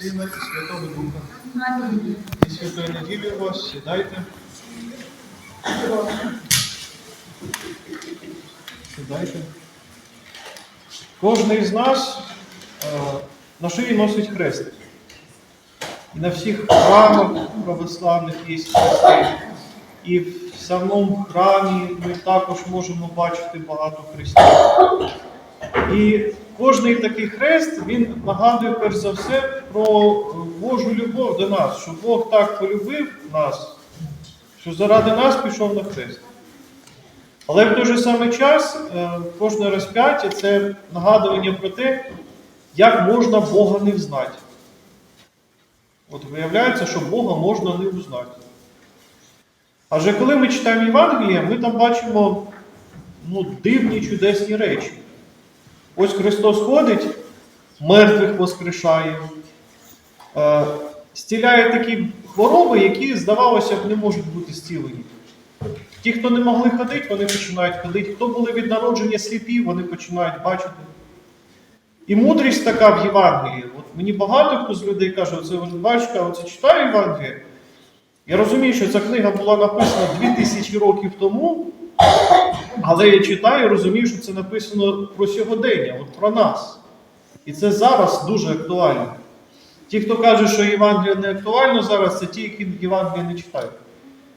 Сина і Святого Духа. І святої неділі у вас сідайте. Сідайте. Кожен із нас е, на шиї носить хрест. І на всіх храмах православних є хрести. І в самому храмі ми також можемо бачити багато хрестів. І кожний такий хрест він нагадує перш за все про Божу любов до нас, що Бог так полюбив нас, що заради нас пішов на хрест. Але в той же самий час е, кожне розп'яття це нагадування про те, як можна Бога не взнати. От виявляється, що Бога можна не узнати. Адже коли ми читаємо Євангеліє, ми там бачимо ну, дивні чудесні речі. Ось Христос ходить, мертвих воскрешає, е, стіляє такі хвороби, які, здавалося б, не можуть бути зцілені. Ті, хто не могли ходити, вони починають ходити. Хто були від народження сліпі, вони починають бачити. І мудрість така в Євангелії. От мені багато хто з людей каже, оце бачка, оце читаю Євангеліє. Я розумію, що ця книга була написана 2000 років тому, але я читаю і розумію, що це написано про сьогодення, от про нас. І це зараз дуже актуально. Ті, хто каже, що Євангелія не актуально зараз, це ті, які Євангелія не читають.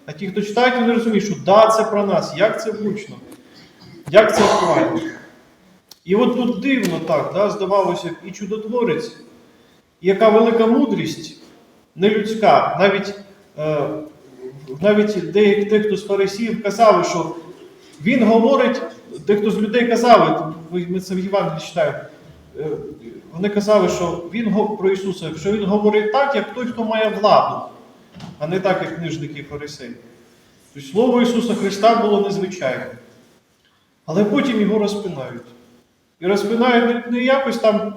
А ті, хто читають, вони розуміють, що да, це про нас, як це влучно, як це актуально. І от тут дивно так, да, здавалося і чудотворець, яка велика мудрість, нелюдська. Навіть, е, навіть дехто з фарисіїв казали, що він говорить, дехто з людей казали, ви- ми це в Євангелії читаємо, е, вони казали, що він про Ісуса, що він говорить так, як той, хто має владу, а не так, як книжники і фарисеї. Тобто слово Ісуса Христа було незвичайне. Але потім його розпинають. І розпинають не, не якось там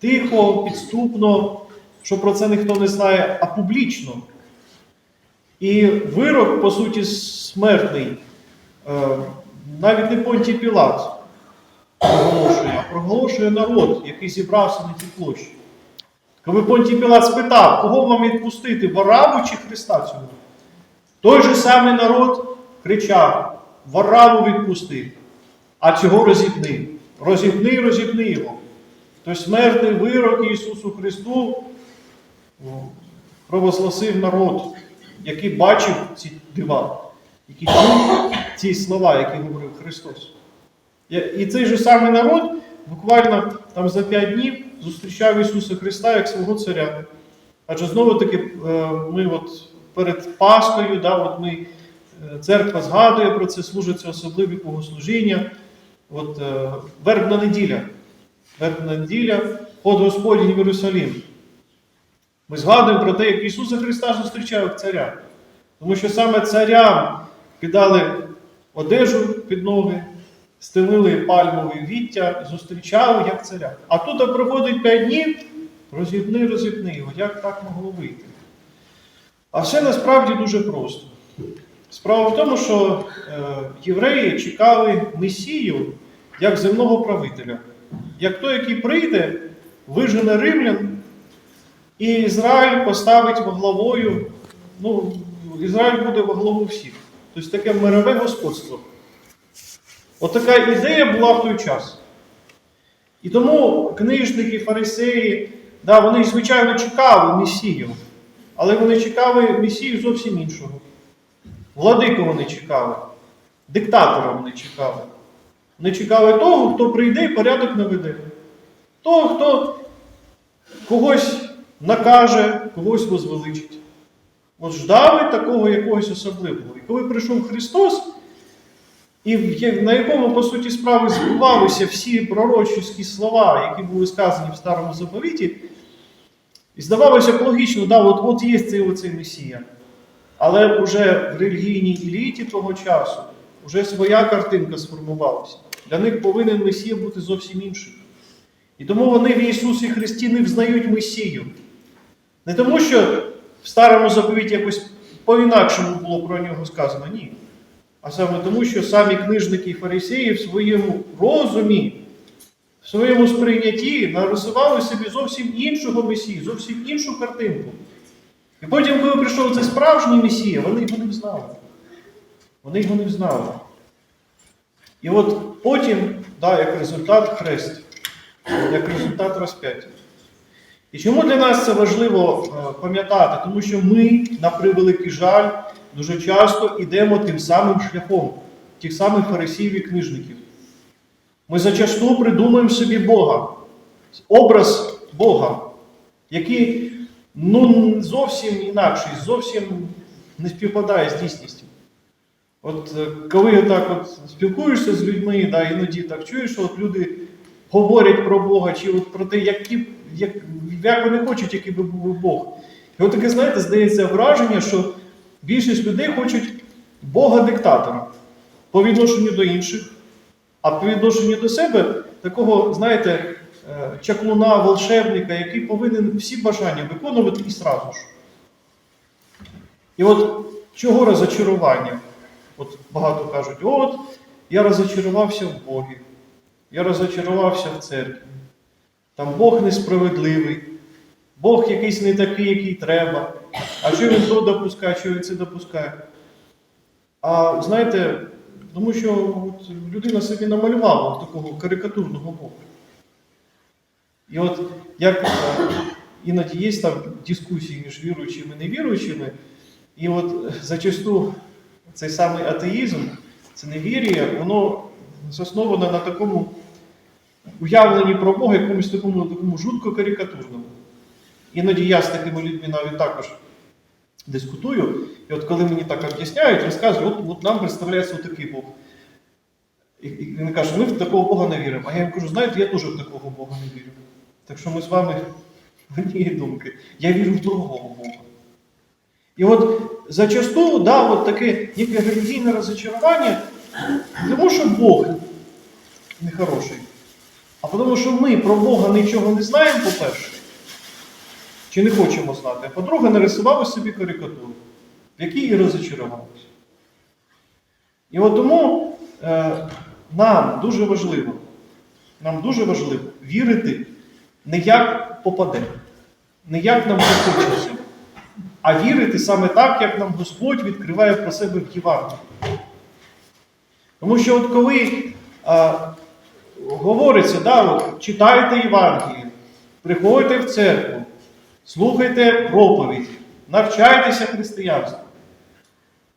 тихо, підступно, що про це ніхто не знає, а публічно. І вирок, по суті, смертний, е, навіть не Понтій Пілат проголошує, а проголошує народ, який зібрався на тій площі. Коли Понтій Пілат спитав, кого вам відпустити, Вараву чи Христа цього? Той же самий народ кричав: Вараву відпусти, а цього розіпни. Розіпни, розіпни його. Тобто смертний вирок Ісусу Христу провозгласив народ, який бачив ці дива, який чув ці слова, які говорив Христос. І цей же самий народ буквально там за п'ять днів зустрічав Ісуса Христа як свого царя. Адже знову таки е, ми от перед Пасхою, да, от ми, е, церква згадує про це, служаться особливі богослужіння. От е, вербна неділя. Вербна неділя, ход Господній в Єрусалім. Ми згадуємо про те, як Ісуса Христа зустрічав царя. Тому що саме царям кидали одежу під ноги, стелили пальмові віття, зустрічали як царя. А тут проходить п'ять днів, розібни, розібни. Як так могло вийти? А все насправді дуже просто. Справа в тому, що е, євреї чекали Месію як земного правителя, як той, який прийде, вижене римлян, і Ізраїль поставить во главою, ну, Ізраїль буде во главу всіх. Тобто таке мирове господство. От ідея була в той час. І тому книжники, фарисеї, да, вони, звичайно, чекали Месію, але вони чекали Месію зовсім іншого. Владику вони чекали, диктатора вони чекали. Вони чекали того, хто прийде і порядок наведе. Того, хто когось накаже, когось возвеличить. От ждали такого якогось особливого. І коли прийшов Христос, і на якому, по суті, справи збувалися всі пророчі слова, які були сказані в Старому Заповіті, і здавалося б логічно, да, от, от є цей оцей Месія. Але вже в релігійній еліті того часу вже своя картинка сформувалася. Для них повинен Месія бути зовсім іншим. І тому вони в Ісусі Христі не взнають Месію. Не тому, що в старому заповіті якось по-інакшому було про нього сказано, ні. А саме тому, що самі книжники і фарисеї в своєму розумі, в своєму сприйнятті нарисували собі зовсім іншого Месію, зовсім іншу картинку. І потім, коли прийшов цей справжній Месія, вони його не знали. Вони його не знали. І от потім, да, як результат хрест, як результат розп'яття. І чому для нас це важливо е, пам'ятати? Тому що ми, на превеликий жаль, дуже часто йдемо тим самим шляхом, тих самих фарисіїв і книжників. Ми зачасту придумуємо собі Бога, образ Бога, який ну, зовсім інакший, зовсім не співпадає з дійсністю. От е, коли так от спілкуєшся з людьми, да, іноді так чуєш, що от люди говорять про Бога, чи от про те, які, як, як вони хочуть, який би був Бог. І от таке, знаєте, здається враження, що більшість людей хочуть Бога-диктатора по відношенню до інших, а по відношенню до себе такого, знаєте, е, чаклуна, волшебника, який повинен всі бажання виконувати і сразу ж. І от чого розочарування? От багато кажуть, от я розочарувався в Богі, я розочарувався в церкві. Там Бог несправедливий, Бог якийсь не такий, який треба. А що він то допускає, що він це допускає? А знаєте, тому що от людина собі намалювала такого карикатурного Бога. І от як е, іноді є там дискусії між віруючими і невіруючими, і от зачасту цей самий атеїзм, це невір'я, воно засноване на такому уявленні про Бога, якомусь такому, такому жутко карикатурному. Іноді я з такими людьми навіть також дискутую, і от коли мені так об'ясняють, розказують, от, от нам представляється отакий Бог. І, вони кажуть, ми в такого Бога не віримо. А я їм кажу, знаєте, я теж в такого Бога не вірю. Так що ми з вами в однієї думки. Я вірю в другого Бога. І от зачасту, да, от таке яке релігійне розочарування, тому, що Бог нехороший, а тому, що ми про Бога нічого не знаємо, по-перше, чи не хочемо знати, а по-друге, нарисували собі карикатуру, в якій і розочарувалися. І от тому е, нам дуже важливо, нам дуже важливо вірити не як попаде, не як нам захочеться, а вірити саме так, як нам Господь відкриває про себе в Євангелії. Тому що от коли а, говориться, да, от, читайте Євангеліє, приходьте в церкву, слухайте проповідь, навчайтеся християнству.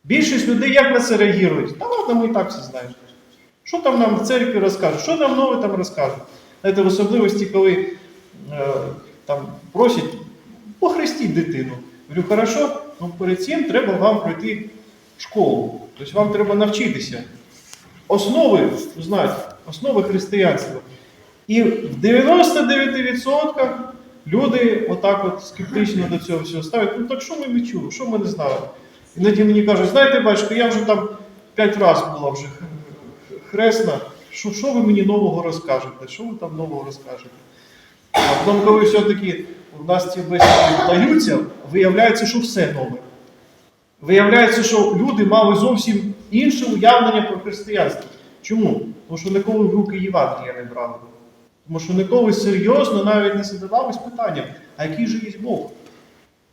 Більшість людей як на це реагують? Та ладно, ми і так все знаємо. Що там нам в церкві розкажуть? Що нам нове там розкажуть? Знаєте, в особливості, коли е, там просять похрестіть дитину. Говорю, хорошо, ну перед цим треба вам пройти школу. Тобто вам треба навчитися. Основи знати, основи християнства. І в 99% люди отак от скептично до цього всього ставлять. Ну так що ми не чули, що ми не знали? Іноді мені кажуть, знаєте, батько, я вже там п'ять разів була вже хресна. Що, що ви мені нового розкажете? Що ви там нового розкажете? А потім, коли все-таки у нас ці бесіди вдаються, виявляється, що все нове. Виявляється, що люди мали зовсім інше уявлення про християнство. Чому? Тому що ніколи в руки Євангелія не брали. Тому що ніколи серйозно навіть не задавались питанням, а який же є Бог?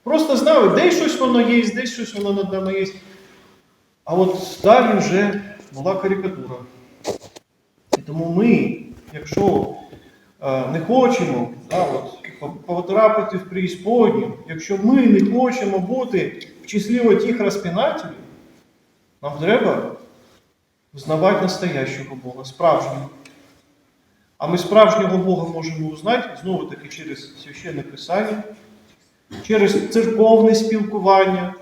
Просто знали, десь щось воно є, десь щось воно над нами є. А от далі вже була карикатура. І тому ми, якщо е, не хочемо да, от, потрапити в преісподню, якщо ми не хочемо бути в числі тих розпінателів, нам треба взнавати настоящого Бога, справжнього. А ми справжнього Бога можемо узнати знову таки через священне писання, через церковне спілкування,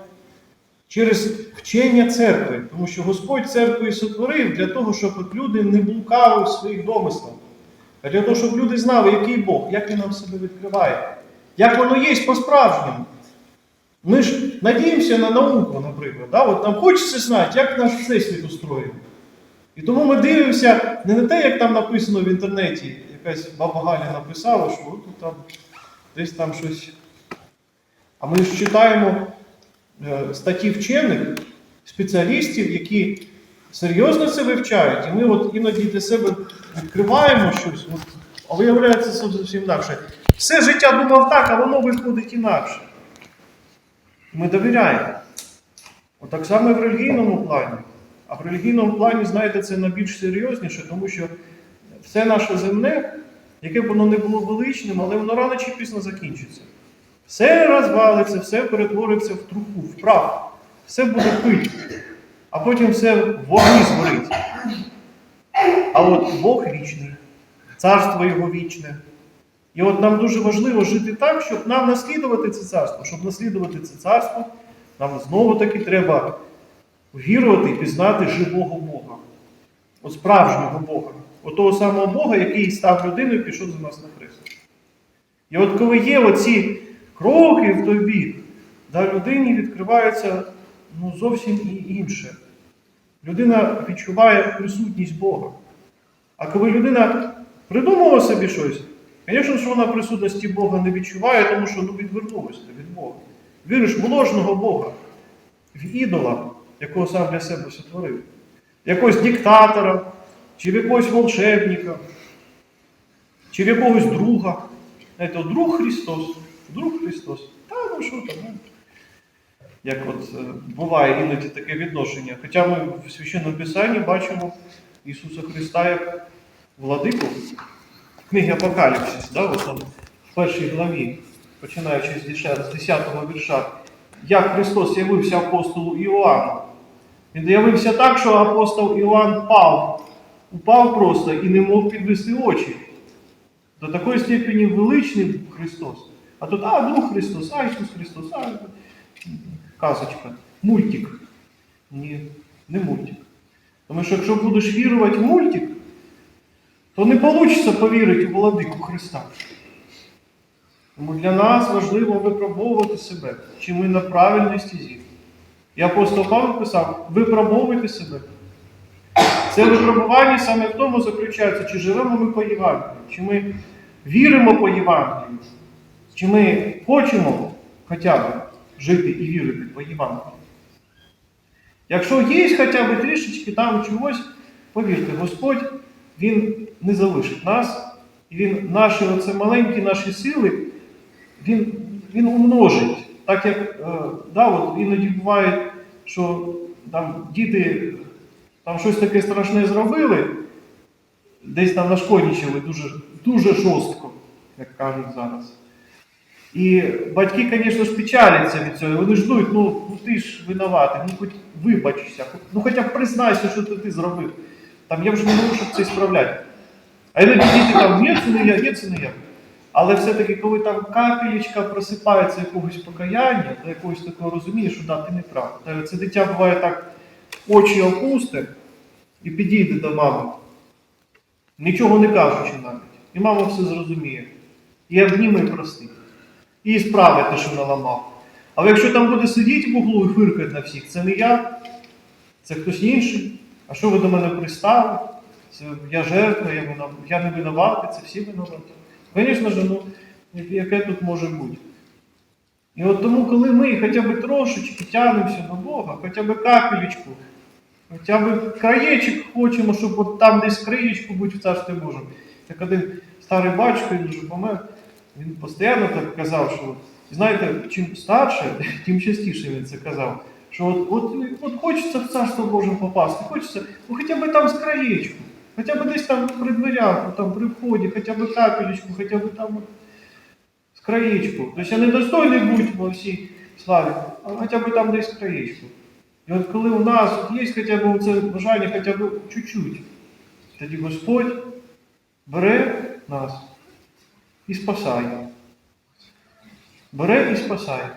через вчення церкви. Тому що Господь церкву і сотворив для того, щоб люди не блукали в своїх домислах. А для того, щоб люди знали, який Бог, як він нам себе відкриває, як воно є по-справжньому. Ми ж надіємося на науку, наприклад. Да? От нам хочеться знати, як наш всесвіт устроєний. І тому ми дивимося не на те, як там написано в інтернеті, якась баба Галя написала, що от там десь там щось. А ми ж читаємо е, статті вчених, спеціалістів, які серйозно це вивчають. І ми от іноді для себе відкриваємо щось. От, А виявляється це зовсім інакше. Все життя думав так, а воно виходить інакше. Ми довіряємо. Отак само і в релігійному плані. А в релігійному плані, знаєте, це найбільш серйозніше, тому що все наше земне, яке б воно не було величним, але воно рано чи пізно закінчиться. Все розвалиться, все перетвориться в труху, в прах, все буде пить, а потім все в вогні згорить. А от Бог вічний, царство Його вічне. І от нам дуже важливо жити так, щоб нам наслідувати це царство. Щоб наслідувати це царство, нам знову таки треба вірувати і пізнати живого Бога, от справжнього Бога, от того самого Бога, який став людиною і пішов за нас на хрест. І от коли є оці кроки в той бік, да, людині відкривається ну, зовсім і інше. Людина відчуває присутність Бога. А коли людина придумала собі щось, звісно, що вона присутності Бога не відчуває, тому що ну, відвернулася від Бога. Віриш в ложного Бога, в ідола, якого сам для себе сотворив, якогось диктатора, чи в якогось волшебника, чи в якогось друга. Знаєте, друг Христос, друг Христос. Та ну що там? ну. Як от е, буває іноді таке відношення. Хоча ми в священному Писанні бачимо Ісуса Христа як владику в книгі Апокаліпсис, да, от там, в першій главі, починаючи з 10-го вірша, як Христос явився апостолу Іоанну. Він явився так, що апостол Іоанн пав, упав просто і не мог підвести очі. До такої степені величний був Христос. А тут, а, друг Христос, а Ісус Христос, а казочка, мультик. Ні, не мультик. Тому що якщо будеш вірувати в мультик, то не вийде повірити у владику Христа. Тому для нас важливо випробовувати себе, чи ми на правильній стезі. І апостол Павло писав, випробовуйте себе. Це випробування саме в тому заключається, чи живемо ми по Євангелію, чи ми віримо по Євангелію, чи ми хочемо хоча б жити і вірити по Євангелію. Якщо є хоча б трішечки там чогось, повірте, Господь Він не залишить нас, і Він наші оце маленькі наші сили, Він, він умножить. Так як е, да, от іноді буває, що там діти там щось таке страшне зробили, десь там нашкодничали дуже, дуже жорстко, як кажуть зараз. І батьки, звісно ж, печаляться від цього. Вони ждуть, ну, ну ти ж винуватий, ну хоч вибачся, ну хоча б признайся, що ти, ти зробив. Там я вже не можу, щоб це справляти. А іноді діти там, ні, це не я, ні, це не я. Але все-таки, коли там капелечка просипається якогось покаяння, до якогось такого розуміння, що да, ти не прав. Це дитя буває так очі опусте і підійде до мами, нічого не кажучи навіть. І мама все зрозуміє. І обніме і простить. І справить те, що наламав. Але якщо там буде сидіти в углу і фиркати на всіх, це не я, це хтось інший. А що ви до мене пристали? Це я жертва, я, винов... я не винуватий, це всі винуваті. Звісно ж, ну, яке тут може бути? І от тому, коли ми хоча б трошечки тягнемося до Бога, хоча б капелечку, хоча б краєчок хочемо, щоб от там десь краєчку бути в Царстві Божому. Як один старий батько, він вже помер, він постійно так казав, що знаєте, чим старше, тим частіше він це казав. Що от, от, от хочеться в Царство Боже попасти, хочеться, ну хоча б там з краєчку, хоча б десь там при дверях, там при вході, хоча б капелечку, хоча б там з краєчку. Тобто я не достойний будь во всій славі, а хоча б там десь краєчку. І от коли у нас є хоча б це бажання хоча б чуть-чуть, тоді Господь бере нас і спасає. Бере і спасає.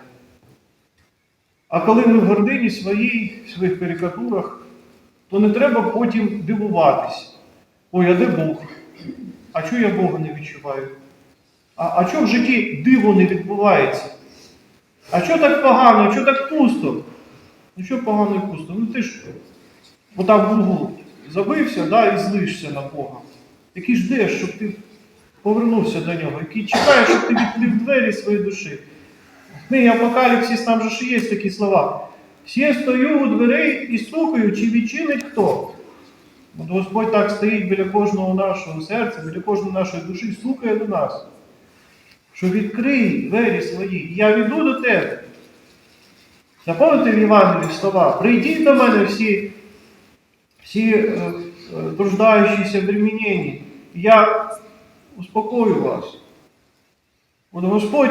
А коли ми в гордині своїй, в своїх карикатурах, то не треба потім дивуватись. Ой, а де Бог? А чого я Бога не відчуваю? А, а чого в житті диво не відбувається? А чого так погано, чого так пусто? Ну що погано і пусто? Ну ти ж отак в углу забився да, і злишся на Бога. Який ждеш, щоб ти повернувся до нього, який чекає, щоб ти відкрив двері своєї душі. В книгі там же ж є такі слова. Всі стою у дверей і стукаю, чи відчинить хто? От Господь так стоїть біля кожного нашого серця, біля кожної нашої душі, стукає до нас. Що відкрий двері свої, і я віду до тебе. Запам'ятайте в Євангелії слова, прийдіть до мене всі, всі е, е, труждаючіся временені, я успокою вас. От Господь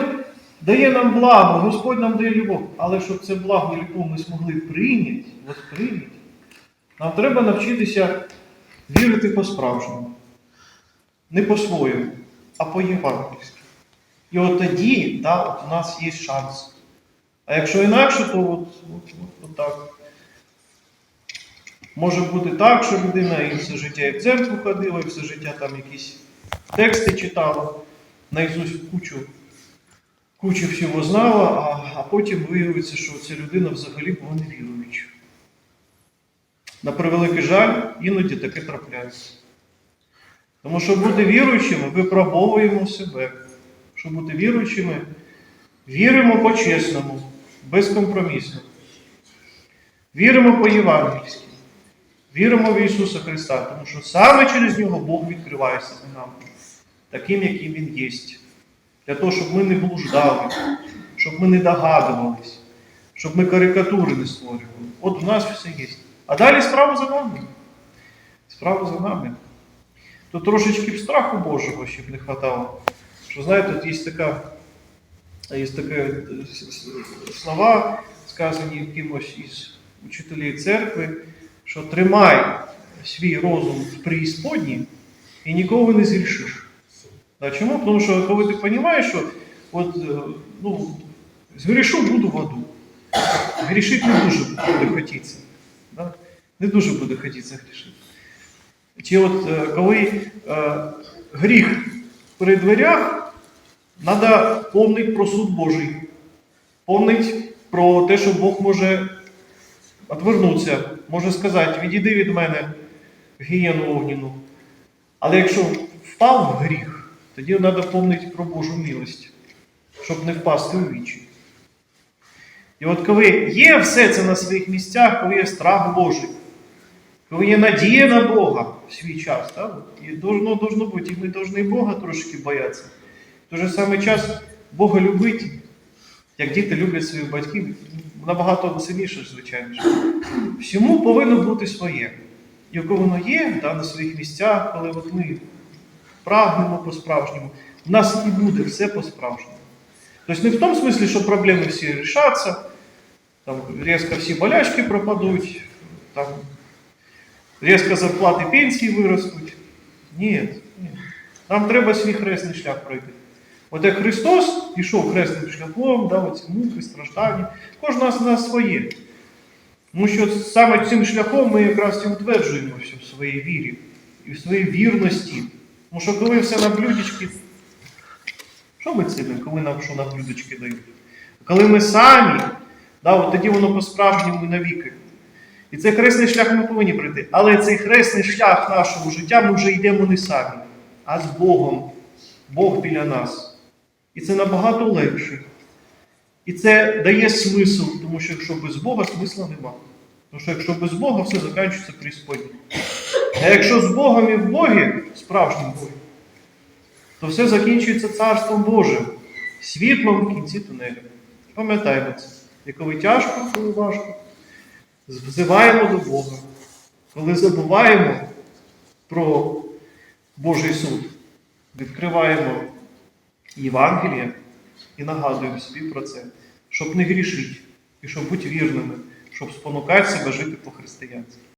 дає нам благо, Господь нам дає любов. Але щоб це благо і любов ми змогли прийняти, восприйняти, нам треба навчитися вірити по-справжньому. Не по-своєму, а по-євангельськи. І от тоді да, от у нас є шанс. А якщо інакше, то от, от, от, так. Може бути так, що людина і все життя і в церкву ходила, і все життя там якісь тексти читала, наізусть кучу, кучу всього знала, а, а потім виявиться, що ця людина взагалі була невіруюча. На превеликий жаль, іноді таке трапляється. Тому що бути віруючими, випробовуємо себе. Щоб бути віруючими, віримо по-чесному, безкомпромісно. Віримо по-євангельськи. Віримо в Ісуса Христа, тому що саме через Нього Бог відкриває себе нам, таким, яким Він є. Для того, щоб ми не блуждали, щоб ми не догадувались, щоб ми карикатури не створювали. От у нас все є. А далі справа за нами. Справа за нами. Тут трошечки страху Божого ще б не хватало. Що знаєте, тут є така, є таке е, слова, сказані якимось із учителів церкви, що тримай свій розум в преісподній і ніколи не зрішиш. Да, чому? Тому що коли ти розумієш, що от, е, ну, згрішу буду в аду. Грішити не дуже буде хотіться. Не дуже буде хотіться грішити. Чи от е, коли е, гріх при дверях, треба помнити про суд Божий. Помнить про те, що Бог може відвернутися, може сказати, відійди від мене в гієну огніну. Але якщо впав в гріх, тоді треба помнити про Божу милость, щоб не впасти у вічі. І от коли є все це на своїх місцях, коли є страх Божий, коли є надія на Бога в свій час, так? і должно, должно бути, і ми повинні Бога трошки боятися. В той же самий час Бога любити, як діти люблять своїх батьків, набагато сильніше, звичайно. Всьому повинно бути своє. Коли воно є да, на своїх місцях, коли от ми прагнемо по-справжньому, в нас і буде все по-справжньому. Тобто не в тому смислі, що проблеми всі рішаться, там різко всі болячки пропадуть, там різко зарплати пенсії виростуть. Ні, ні. Нам треба свій хресний шлях пройти. От як Христос пішов хресним шляхом, да, оці муки, страждання, кожен нас своє. Тому що саме цим шляхом ми якраз і утверджуємося в своїй вірі і в своїй вірності. Тому що коли все на блюдечки, що ми цінимо, коли нам що на блюдечки дають? Коли ми самі, да, от тоді воно по-справжньому навіки. І цей хресний шлях ми повинні пройти. Але цей хресний шлях нашого життя ми вже йдемо не самі, а з Богом. Бог біля нас. І це набагато легше. І це дає смисл, тому що якщо без Бога смисла нема. Тому що якщо без Бога все закінчується присподні. А якщо з Богом і в Богі, справжнім Богом, то все закінчується Царством Божим, світлом в кінці тунелю. Пам'ятаємо це. Коли тяжко, коли важко, взиваємо до Бога. Коли забуваємо про Божий суд, відкриваємо Євангеліє і нагадуємо собі про це, щоб не грішити і щоб бути вірними, щоб спонукати себе жити по-християнськи.